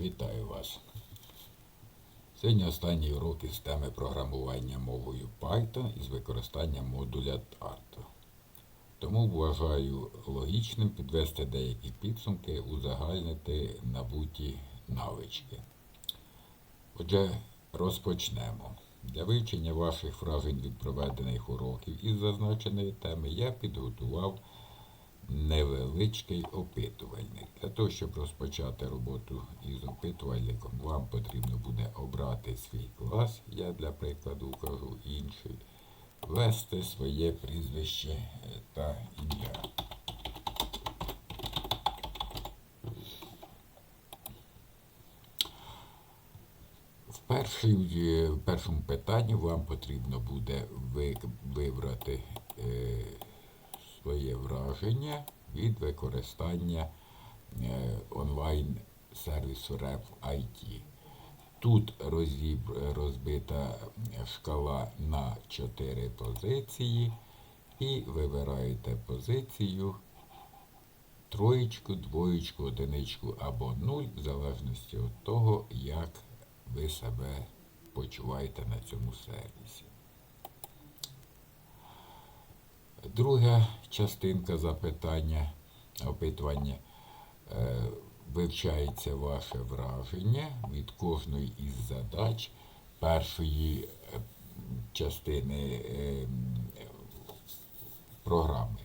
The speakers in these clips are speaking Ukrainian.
Вітаю вас. Сьогодні останній урок із теми програмування мовою Python із використанням модуля Arto. Тому вважаю логічним підвести деякі підсумки, узагальнити набуті навички. Отже, розпочнемо. Для вивчення ваших вражень від проведених уроків із зазначеної теми я підготував невеличкий опитувальник. Для того, щоб розпочати роботу із опитувальником, вам потрібно буде обрати свій клас, я для прикладу вкажу інший, ввести своє прізвище та ім'я. В, в першому питанні вам потрібно буде вибрати е, своє враження від використання е, онлайн-сервісу REF IT. Тут розбита шкала на 4 позиції і вибираєте позицію троєчку, двоєчку, одиничку або нуль, в залежності від того, як ви себе почуваєте на цьому сервісі. Друга частинка запитання, опитування. Е, Вивчається ваше враження від кожної із задач першої е, частини е, програми.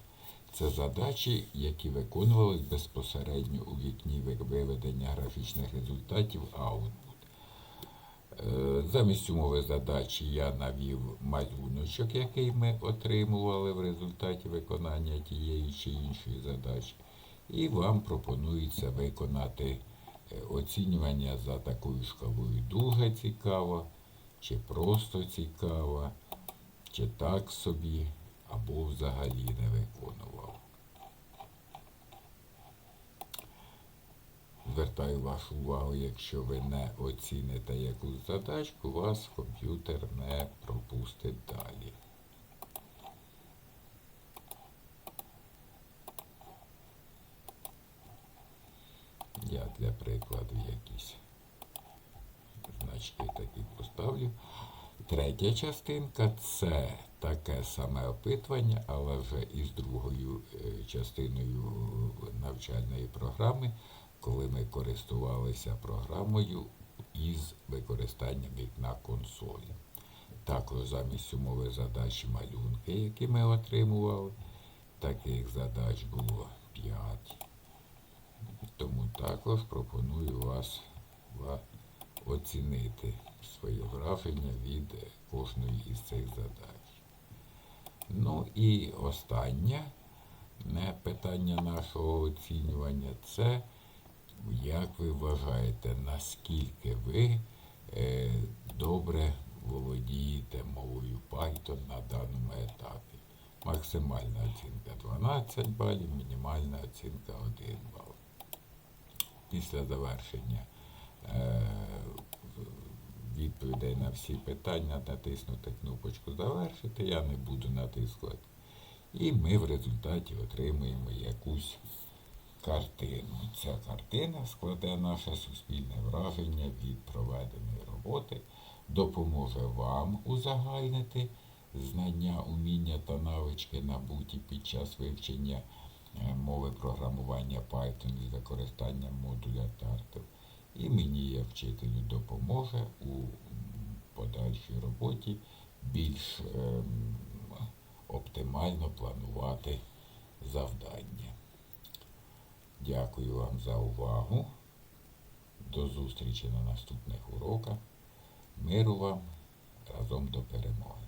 Це задачі, які виконувались безпосередньо у вікні виведення графічних результатів Output. Е, Замість умови задачі я навів малюночок, який ми отримували в результаті виконання тієї чи іншої задачі. І вам пропонується виконати е, оцінювання за такою шкалою дуже цікаво, чи просто цікаво, чи так собі, або взагалі не виконував. Звертаю вашу увагу, якщо ви не оціните якусь задачку, вас комп'ютер не пропустить далі. Я для прикладу якісь значки такі поставлю. Третя частинка це таке саме опитування, але вже із другою е, частиною навчальної програми, коли ми користувалися програмою із використанням вікна консолі. Також замість умови задачі малюнки, які ми отримували, таких задач було 5. Тому також пропоную вас оцінити своє враження від кожної із цих задач. Ну і останнє питання нашого оцінювання це як ви вважаєте, наскільки ви е, добре володієте мовою Python на даному етапі. Максимальна оцінка 12 балів, мінімальна оцінка 1 бал. Після завершення е, відповідей на всі питання натиснути кнопочку Завершити. Я не буду натискувати. І ми в результаті отримуємо якусь картину. Ця картина складе наше суспільне враження від проведеної роботи, допоможе вам узагальнити знання, уміння та навички набуті під час вивчення е, мови програмування Python з використанням модуля Tartle. І мені, як вчителю, допоможе у подальшій роботі більш ем, оптимально планувати завдання. Дякую вам за увагу. До зустрічі на наступних уроках. Миру вам разом до перемоги.